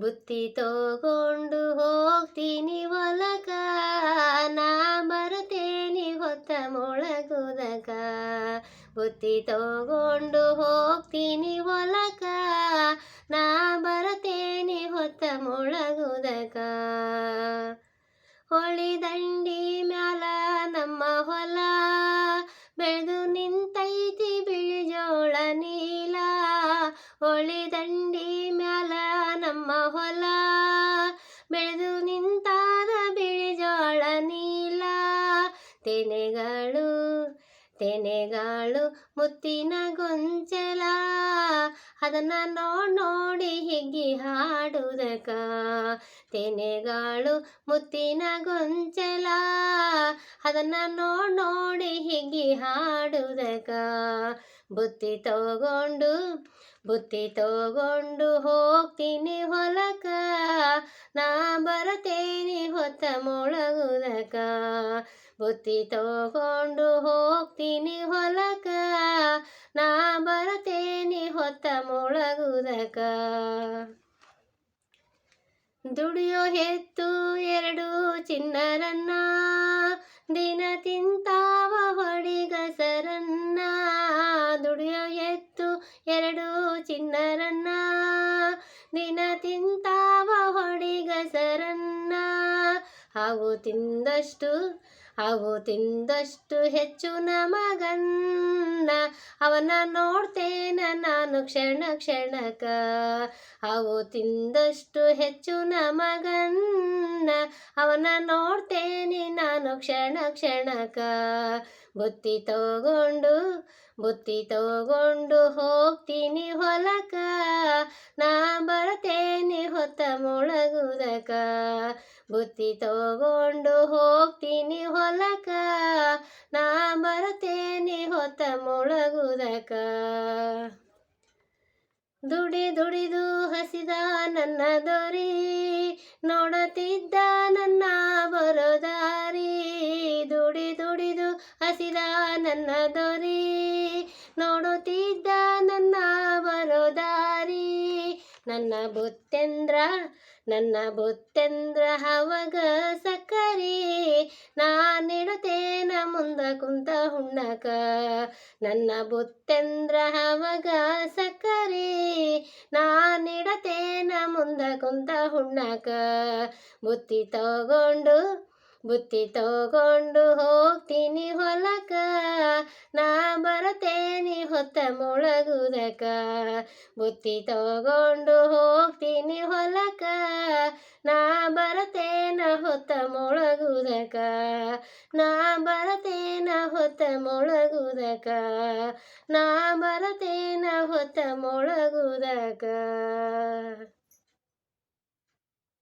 ಬುತ್ತಿ ತಗೊಂಡು ಹೋಗ್ತೀನಿ ಹೊಲಕ, ನಾ ಬರ್ತೇನಿ ಹೊತ್ತ ಮೊಳಗುದಕ. ಬುತ್ತಿ ತಗೊಂಡು ಹೋಗ್ತೀನಿ ಒಲಕ ನಾ ಬರ್ತೇನಿ ಹೊತ್ತ ಮೊಳಗುದಕ. ಹೊಳಿ ದಂಡಿ ಮ್ಯಾಲ ನಮ್ಮ ಹೊಲ, ಬೆಳೆದು ನಿಂತೈತಿ ಬಿಳಿ ಜೋಳ ನೀಲ. ಹೊಳಿ ನಮ್ಮ ಹೊಲ ಬೆಳೆದು ನಿಂತಾದ ಬಿಳಿಜೋಳ ನೀಲ. ತೆನೆಗಳು ತೆನೆಗಳು ಮುತ್ತಿನ ಗೊಂಚಲ. ಅದನ್ನ ನೋಡ್ ನೋಡಿ ಹಿಗ್ಗಿ ಹಾಡುವುದಕ್ಕ ತೆನೆಗಳು ಮುತ್ತಿನ ಗೊಂಚಲ. ಅದನ್ನ ನೋಡ್ ನೋಡಿ ಹಿಗ್ಗಿ ಹಾಡುವುದಕ್ಕ ಬುತ್ತಿ ತಗೊಂಡು ಬುತ್ತಿ ತಗೊಂಡು ಹೋಗ್ತೀನಿ ಹೊಲಕ ನಾ ಬರತೇನೆ ಹೊತ್ತ ಮೊಳಗುದಕ ಬುತ್ತಿ ತಗೊಂಡು ಹೋಗ್ತೀನಿ ಹೊಲಕ ನಾ ಬರತೇನೆ ಹೊತ್ತ ಮುಳಗುದಕ. ದುಡಿಯೋ ಹೆತ್ತು ಎರಡು ಚಿನ್ನರನ್ನ ದಿನ ತಿಂತಾವ ಹೊಡಿಗಸರನ್ನ ಅವು ತಿಂದಷ್ಟು ಅವು ತಿಂದಷ್ಟು ಹೆಚ್ಚು ನಮಗನ್ನ. ಅವನ ನೋಡ್ತೇನ ನಾನು ಕ್ಷಣ ಕ್ಷಣಕ. ಅವು ತಿಂದಷ್ಟು ಹೆಚ್ಚು ನಮಗನ್ನ. ಅವನ ನೋಡ್ತೇನೆ ನಾನು ಕ್ಷಣ ಕ್ಷಣಕ. ಬುತ್ತಿ ತಗೊಂಡು ಬುತ್ತಿ ತಗೊಂಡು ಹೋಗ್ತೀನಿ ಹೊಲಕ. ನಾ ಬರ್ತೇನೆ ಹೊತ್ತ ಮೊಳಗುದಕ. ಬುತ್ತಿ ತಗೊಂಡು ಹೋಗ್ತೀನಿ ಹೊಲಕ, ನಾ ಬರ್ತೇನೆ ಹೊತ್ತ ಮೊಳಗುದಕ. ದುಡಿ ದುಡಿದು ಹಸಿದ ನನ್ನ ದೊರಿ ನೋಡುತ್ತಿದ್ದ ನನ್ನ ಬರೋದಾರಿ. ದುಡಿ ದುಡಿದು ಹಸಿದ ನನ್ನ ದೊರಿ, ನೋಡುತ್ತಿದ್ದ ನನ್ನ ಬರೋದಾರಿ. ನನ್ನ ಬುತ್ತೆಂದ್ರ ನನ್ನ ಬುತ್ತೆಂದ್ರ ಹವಗ ಸಕ್ಕರಿ. ನಾನಿಡುತ್ತೇನ ಮುಂದ ಕುಂತ ಹುಣ್ಣಕ. ನನ್ನ ಬುತ್ತೆಂದ್ರ ಹವಗ ಸಕ್ಕರಿ. ನಾನಿಡತೇನ ಮುಂದ ಕುಂತ ಹುಣ್ಣಕ. ಬುತ್ತಿ ತಗೊಂಡು ಬುತ್ತಿ ತಗೊಂಡು ಹೋಗ್ತೀನಿ ಹೊಲಕ. ನಾ ಬರ್ತೇನಿ ಹೊತ್ತ ಮೊಳಗುದಕ. ಬುತ್ತಿ ತಗೊಂಡು ಹೋಗ್ತೀನಿ ಹೊಲಕ. ನಾ ಬರತೇನ ಹೊತ್ತ ಮೊಳಗುದಕ. ನಾ ಬರತೇನ ಹೊತ್ತ ಮೊಳಗುದಕ. ನಾ ಬರತೇನ ಹೊತ್ತ ಮೊಳಗುದಕ.